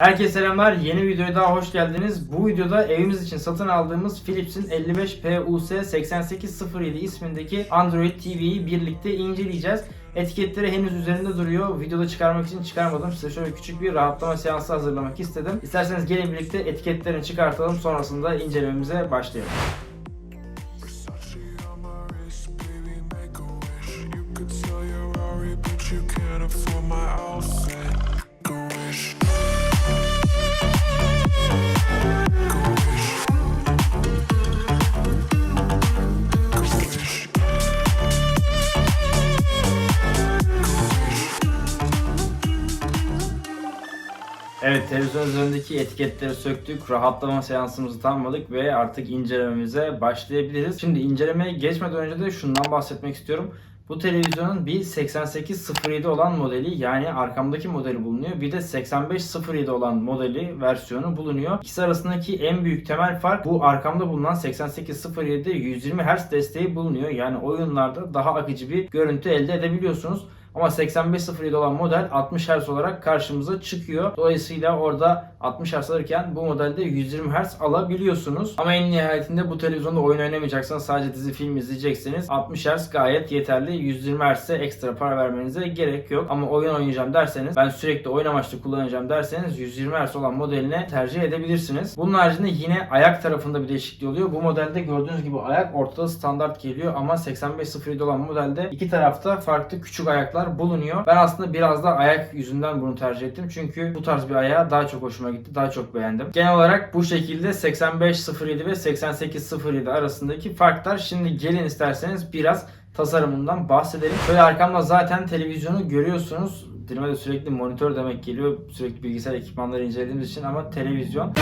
Herkese selamlar. Yeni videoya daha hoş geldiniz. Bu videoda evimiz için satın aldığımız Philips'in 55PUS8807 ismindeki Android TV'yi birlikte inceleyeceğiz. Etiketleri henüz üzerinde duruyor. Videoda çıkarmak için çıkarmadım. Size şöyle küçük bir rahatlama seansı hazırlamak istedim. İsterseniz gelin birlikte etiketlerini çıkartalım. Sonrasında incelememize başlayalım. You can't afford my outfit. A wish. Evet televizyon üzerindeki etiketleri söktük. Rahatlama seansımızı tamamladık ve artık incelememize başlayabiliriz. Şimdi incelemeye geçmeden önce de şundan bahsetmek istiyorum. Bu televizyonun bir 8807 olan modeli yani arkamdaki modeli bulunuyor. Bir de 8507 olan modeli versiyonu bulunuyor. İkisi arasındaki en büyük temel fark bu arkamda bulunan 8807'de 120 Hz desteği bulunuyor. Yani oyunlarda daha akıcı bir görüntü elde edebiliyorsunuz. Ama 8507 olan model 60 Hz olarak karşımıza çıkıyor. Dolayısıyla orada 60 Hz alırken bu modelde 120 Hz alabiliyorsunuz. Ama en nihayetinde bu televizyonda oyun oynamayacaksanız sadece dizi film izleyeceksiniz. 60 Hz gayet yeterli. 120 Hz'e ekstra para vermenize gerek yok. Ama oyun oynayacağım derseniz ben sürekli oyun amaçlı kullanacağım derseniz 120 Hz olan modeline tercih edebilirsiniz. Bunun haricinde yine ayak tarafında bir değişikliği oluyor. Bu modelde gördüğünüz gibi ayak ortada standart geliyor ama 8507 olan modelde iki tarafta farklı küçük ayaklar bulunuyor. Ben aslında biraz da ayak yüzünden bunu tercih ettim. Çünkü bu tarz bir ayağı daha çok hoşuma gitti. Daha çok beğendim. Genel olarak bu şekilde 8507 ve 8807 arasındaki farklar. Şimdi gelin isterseniz biraz tasarımından bahsedelim. Şöyle arkamda zaten televizyonu görüyorsunuz. Dilime de sürekli monitör demek geliyor. Sürekli bilgisayar ekipmanları incelediğimiz için ama televizyon.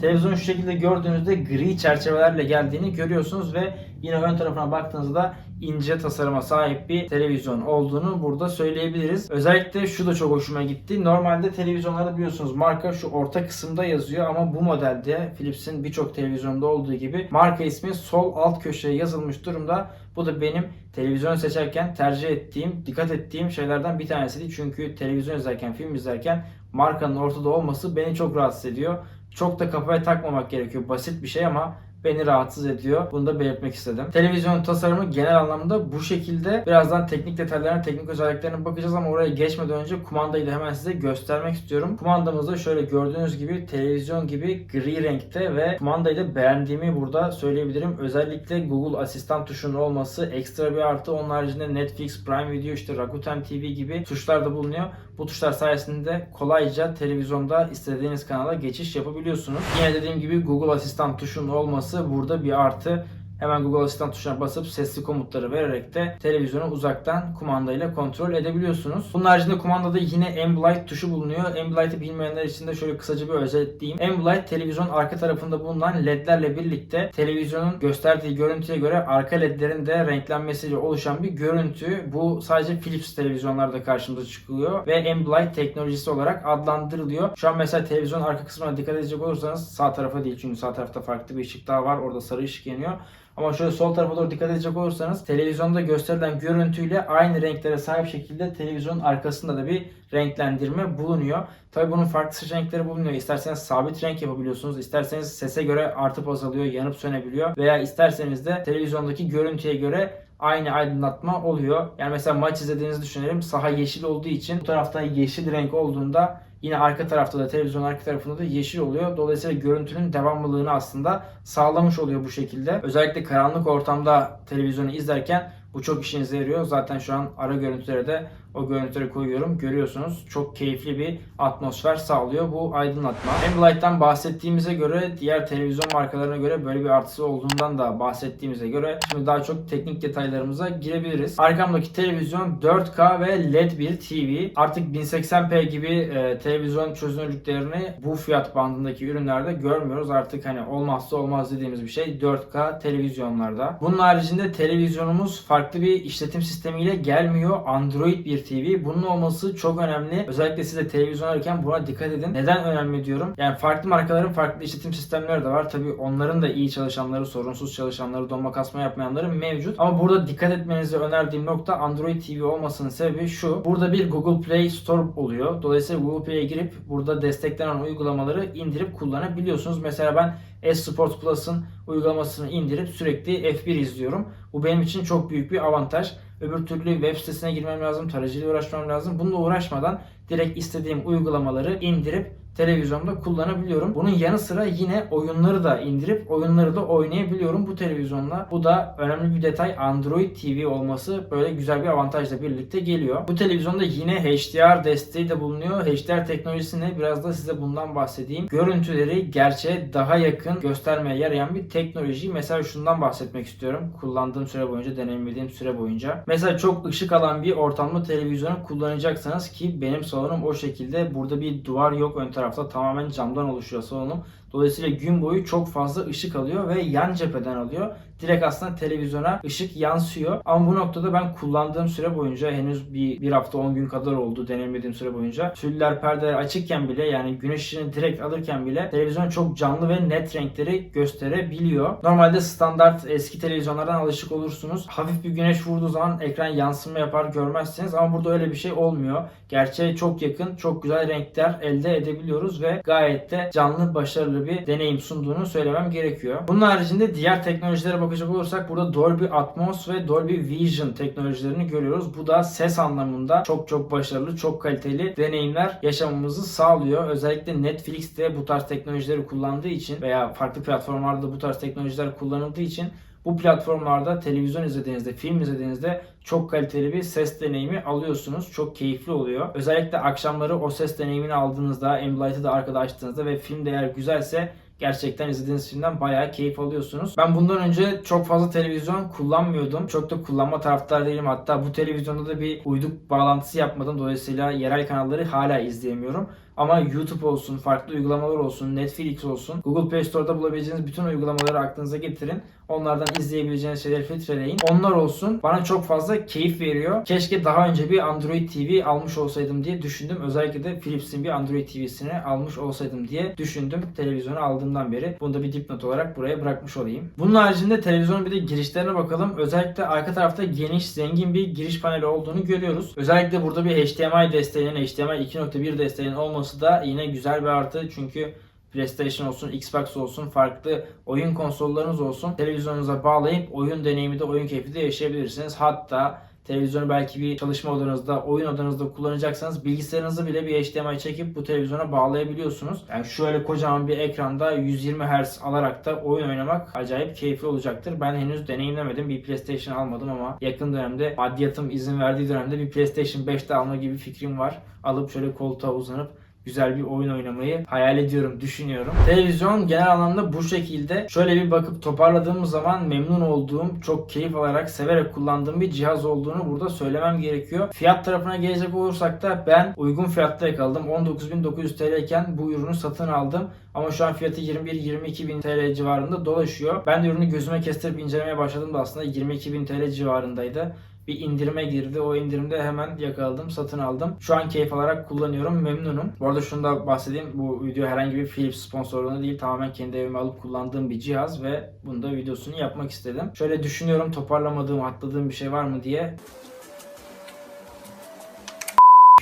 Televizyonu şu şekilde gördüğünüzde gri çerçevelerle geldiğini görüyorsunuz ve yine ön tarafına baktığınızda ince tasarıma sahip bir televizyon olduğunu burada söyleyebiliriz. Özellikle şu da çok hoşuma gitti. Normalde televizyonlarda biliyorsunuz marka şu orta kısımda yazıyor ama bu modelde Philips'in birçok televizyonda olduğu gibi marka ismi sol alt köşeye yazılmış durumda. Bu da benim televizyon seçerken tercih ettiğim, dikkat ettiğim şeylerden bir tanesiydi. Çünkü televizyon izlerken, film izlerken markanın ortada olması beni çok rahatsız ediyor. Çok da kafaya takmamak gerekiyor. Basit bir şey ama beni rahatsız ediyor. Bunu da belirtmek istedim. Televizyon tasarımı genel anlamda bu şekilde. Birazdan teknik detaylarına, teknik özelliklerine bakacağız ama oraya geçmeden önce kumandayı da hemen size göstermek istiyorum. Kumandamızda şöyle gördüğünüz gibi televizyon gibi gri renkte ve kumandayı da beğendiğimi burada söyleyebilirim. Özellikle Google Asistan tuşunun olması ekstra bir artı. Onun haricinde Netflix, Prime Video, işte Rakuten TV gibi tuşlar da bulunuyor. Bu tuşlar sayesinde kolayca televizyonda istediğiniz kanala geçiş yapabiliyorsunuz. Yine dediğim gibi Google Asistan tuşunun olması burada bir artı. Hemen Google Asistan tuşuna basıp sesli komutları vererek de televizyonu uzaktan kumandayla kontrol edebiliyorsunuz. Bunun haricinde kumandada yine Ambilight tuşu bulunuyor. Ambilight'ı bilmeyenler için de şöyle kısaca bir özetleyeyim. Ambilight televizyon arka tarafında bulunan ledlerle birlikte televizyonun gösterdiği görüntüye göre arka ledlerin de renklenmesiyle oluşan bir görüntü. Bu sadece Philips televizyonlarda karşımıza çıkıyor ve Ambilight teknolojisi olarak adlandırılıyor. Şu an mesela televizyon arka kısmına dikkat edecek olursanız sağ tarafa değil çünkü sağ tarafta farklı bir ışık daha var. Orada sarı ışık yanıyor. Ama şöyle sol tarafa doğru dikkat edecek olursanız televizyonda gösterilen görüntüyle aynı renklere sahip şekilde televizyonun arkasında da bir renklendirme bulunuyor. Tabi bunun farklı seçenekleri bulunuyor. İsterseniz sabit renk yapabiliyorsunuz. İsterseniz sese göre artıp azalıyor, yanıp sönebiliyor. Veya isterseniz de televizyondaki görüntüye göre aynı aydınlatma oluyor. Yani mesela maç izlediğinizi düşünelim. Saha yeşil olduğu için bu tarafta yeşil renk olduğunda yine arka tarafta da televizyon arka tarafında da yeşil oluyor. Dolayısıyla görüntünün devamlılığını aslında sağlamış oluyor bu şekilde. Özellikle karanlık ortamda televizyonu izlerken bu çok işinize yarıyor. Zaten şu an ara görüntülere de o görüntüleri koyuyorum. Görüyorsunuz çok keyifli bir atmosfer sağlıyor bu aydınlatma. Ambilight'tan bahsettiğimize göre diğer televizyon markalarına göre böyle bir artısı olduğundan da bahsettiğimize göre şimdi daha çok teknik detaylarımıza girebiliriz. Arkamdaki televizyon 4K ve LED bir TV. Artık 1080p gibi e, televizyon çözünürlüklerini bu fiyat bandındaki ürünlerde görmüyoruz. Artık hani olmazsa olmaz dediğimiz bir şey 4K televizyonlarda. Bunun haricinde televizyonumuz farklı bir işletim sistemiyle gelmiyor. Android bir TV. Bunun olması çok önemli. Özellikle siz de televizyon alırken buna dikkat edin. Neden önemli diyorum? Yani farklı markaların farklı işletim sistemleri de var. Tabii onların da iyi çalışanları, sorunsuz çalışanları, donma kasma yapmayanları mevcut. Ama burada dikkat etmenizi önerdiğim nokta Android TV olmasının sebebi şu. Burada bir Google Play Store oluyor. Dolayısıyla Google Play'e girip burada desteklenen uygulamaları indirip kullanabiliyorsunuz. Mesela ben S-Sport Plus'ın uygulamasını indirip sürekli F1 izliyorum. Bu benim için çok büyük bir avantaj. Öbür türlü web sitesine girmem lazım, tarayıcıyla uğraşmam lazım. Bununla uğraşmadan direkt istediğim uygulamaları indirip televizyonda kullanabiliyorum. Bunun yanı sıra yine oyunları da indirip oyunları da oynayabiliyorum bu televizyonla. Bu da önemli bir detay. Android TV olması böyle güzel bir avantajla birlikte geliyor. Bu televizyonda yine HDR desteği de bulunuyor. HDR teknolojisini biraz da size bundan bahsedeyim. Görüntüleri gerçeğe daha yakın göstermeye yarayan bir teknoloji. Mesela şundan bahsetmek istiyorum. Kullandığım süre boyunca, deneyimlediğim süre boyunca. Mesela çok ışık alan bir ortamda televizyonu kullanacaksanız ki benim salonum o şekilde. Burada bir duvar yok ön tarafta. Tamamen camdan oluşuyor salonum. Dolayısıyla gün boyu çok fazla ışık alıyor ve yan cepheden alıyor. Direkt aslında televizyona ışık yansıyor. Ama bu noktada ben kullandığım süre boyunca henüz bir, bir hafta 10 gün kadar oldu deneyimlediğim süre boyunca. Tüller perdeler açıkken bile yani güneş ışığını direkt alırken bile televizyon çok canlı ve net renkleri gösterebiliyor. Normalde standart eski televizyonlardan alışık olursunuz. Hafif bir güneş vurduğu zaman ekran yansıma yapar görmezsiniz ama burada öyle bir şey olmuyor. Gerçeğe çok yakın, çok güzel renkler elde edebiliyoruz ve gayet de canlı, başarılı bir deneyim sunduğunu söylemem gerekiyor. Bunun haricinde diğer teknolojilere bakacak olursak burada Dolby Atmos ve Dolby Vision teknolojilerini görüyoruz. Bu da ses anlamında çok çok başarılı, çok kaliteli deneyimler yaşamamızı sağlıyor. Özellikle Netflix de bu tarz teknolojileri kullandığı için veya farklı platformlarda bu tarz teknolojiler kullanıldığı için bu platformlarda televizyon izlediğinizde, film izlediğinizde çok kaliteli bir ses deneyimi alıyorsunuz. Çok keyifli oluyor. Özellikle akşamları o ses deneyimini aldığınızda, Ambilight'ı da arkada ve film de eğer güzelse gerçekten izlediğiniz filmden bayağı keyif alıyorsunuz. Ben bundan önce çok fazla televizyon kullanmıyordum. Çok da kullanma taraftar değilim. Hatta bu televizyonda da bir uyduk bağlantısı yapmadım. Dolayısıyla yerel kanalları hala izleyemiyorum. Ama YouTube olsun, farklı uygulamalar olsun, Netflix olsun, Google Play Store'da bulabileceğiniz bütün uygulamaları aklınıza getirin. Onlardan izleyebileceğiniz şeyleri filtreleyin. Onlar olsun. Bana çok fazla keyif veriyor. Keşke daha önce bir Android TV almış olsaydım diye düşündüm. Özellikle de Philips'in bir Android TV'sini almış olsaydım diye düşündüm. Televizyonu aldığımdan beri. Bunu da bir dipnot olarak buraya bırakmış olayım. Bunun haricinde televizyonun bir de girişlerine bakalım. Özellikle arka tarafta geniş, zengin bir giriş paneli olduğunu görüyoruz. Özellikle burada bir HDMI desteğinin, HDMI 2.1 desteğinin olması da yine güzel bir artı. Çünkü PlayStation olsun, Xbox olsun, farklı oyun konsollarınız olsun. Televizyonunuza bağlayıp oyun deneyimi de, oyun keyfi de yaşayabilirsiniz. Hatta televizyonu belki bir çalışma odanızda, oyun odanızda kullanacaksanız bilgisayarınızı bile bir HDMI çekip bu televizyona bağlayabiliyorsunuz. Yani şöyle kocaman bir ekranda 120 Hz alarak da oyun oynamak acayip keyifli olacaktır. Ben henüz deneyimlemedim. Bir PlayStation almadım ama yakın dönemde maddiyatım izin verdiği dönemde bir PlayStation 5 de alma gibi fikrim var. Alıp şöyle koltuğa uzanıp güzel bir oyun oynamayı hayal ediyorum, düşünüyorum. Televizyon genel anlamda bu şekilde. Şöyle bir bakıp toparladığımız zaman memnun olduğum, çok keyif alarak, severek kullandığım bir cihaz olduğunu burada söylemem gerekiyor. Fiyat tarafına gelecek olursak da ben uygun fiyatta yakaladım. 19.900 TL iken bu ürünü satın aldım. Ama şu an fiyatı 21-22 bin TL civarında dolaşıyor. Ben de ürünü gözüme kestirip incelemeye başladım da aslında 22 bin TL civarındaydı bir indirime girdi. O indirimde hemen yakaladım, satın aldım. Şu an keyif alarak kullanıyorum, memnunum. Bu arada şunu da bahsedeyim. Bu video herhangi bir Philips sponsorluğunda değil. Tamamen kendi evime alıp kullandığım bir cihaz ve bunu da videosunu yapmak istedim. Şöyle düşünüyorum toparlamadığım, atladığım bir şey var mı diye.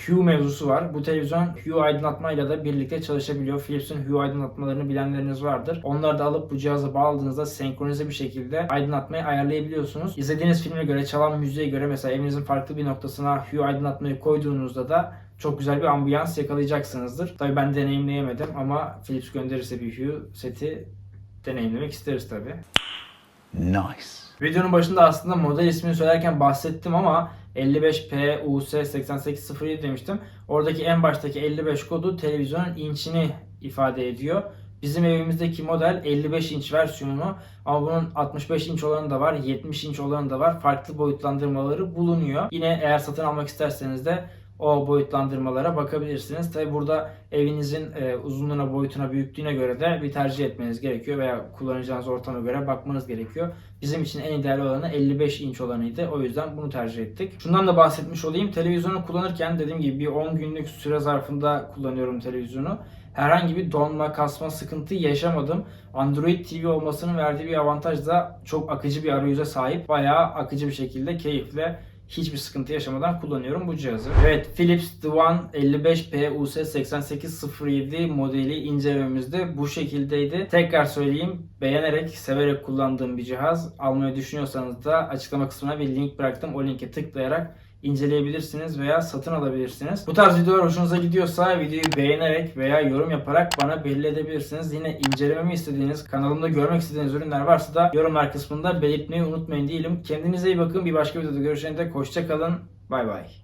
Hue mevzusu var. Bu televizyon Hue aydınlatmayla da birlikte çalışabiliyor. Philips'in Hue aydınlatmalarını bilenleriniz vardır. Onları da alıp bu cihaza bağladığınızda senkronize bir şekilde aydınlatmayı ayarlayabiliyorsunuz. İzlediğiniz filme göre, çalan müziğe göre mesela evinizin farklı bir noktasına Hue aydınlatmayı koyduğunuzda da çok güzel bir ambiyans yakalayacaksınızdır. Tabii ben deneyimleyemedim ama Philips gönderirse bir Hue seti deneyimlemek isteriz tabii. Nice. Videonun başında aslında model ismini söylerken bahsettim ama 55P US 8807 demiştim. Oradaki en baştaki 55 kodu televizyonun inçini ifade ediyor. Bizim evimizdeki model 55 inç versiyonu ama bunun 65 inç olanı da var, 70 inç olanı da var. Farklı boyutlandırmaları bulunuyor. Yine eğer satın almak isterseniz de o boyutlandırmalara bakabilirsiniz. Tabi burada evinizin e, uzunluğuna, boyutuna, büyüklüğüne göre de bir tercih etmeniz gerekiyor veya kullanacağınız ortama göre bakmanız gerekiyor. Bizim için en ideal olanı 55 inç olanıydı. O yüzden bunu tercih ettik. Şundan da bahsetmiş olayım. Televizyonu kullanırken dediğim gibi bir 10 günlük süre zarfında kullanıyorum televizyonu. Herhangi bir donma, kasma sıkıntı yaşamadım. Android TV olmasının verdiği bir avantaj da çok akıcı bir arayüze sahip. Bayağı akıcı bir şekilde keyifle hiçbir sıkıntı yaşamadan kullanıyorum bu cihazı. Evet Philips The One 55P US8807 modeli incelememizde bu şekildeydi. Tekrar söyleyeyim beğenerek, severek kullandığım bir cihaz. Almayı düşünüyorsanız da açıklama kısmına bir link bıraktım. O linke tıklayarak inceleyebilirsiniz veya satın alabilirsiniz. Bu tarz videolar hoşunuza gidiyorsa videoyu beğenerek veya yorum yaparak bana belli edebilirsiniz. Yine incelememi istediğiniz, kanalımda görmek istediğiniz ürünler varsa da yorumlar kısmında belirtmeyi unutmayın diyelim. Kendinize iyi bakın. Bir başka videoda görüşene dek hoşça kalın. Bay bay.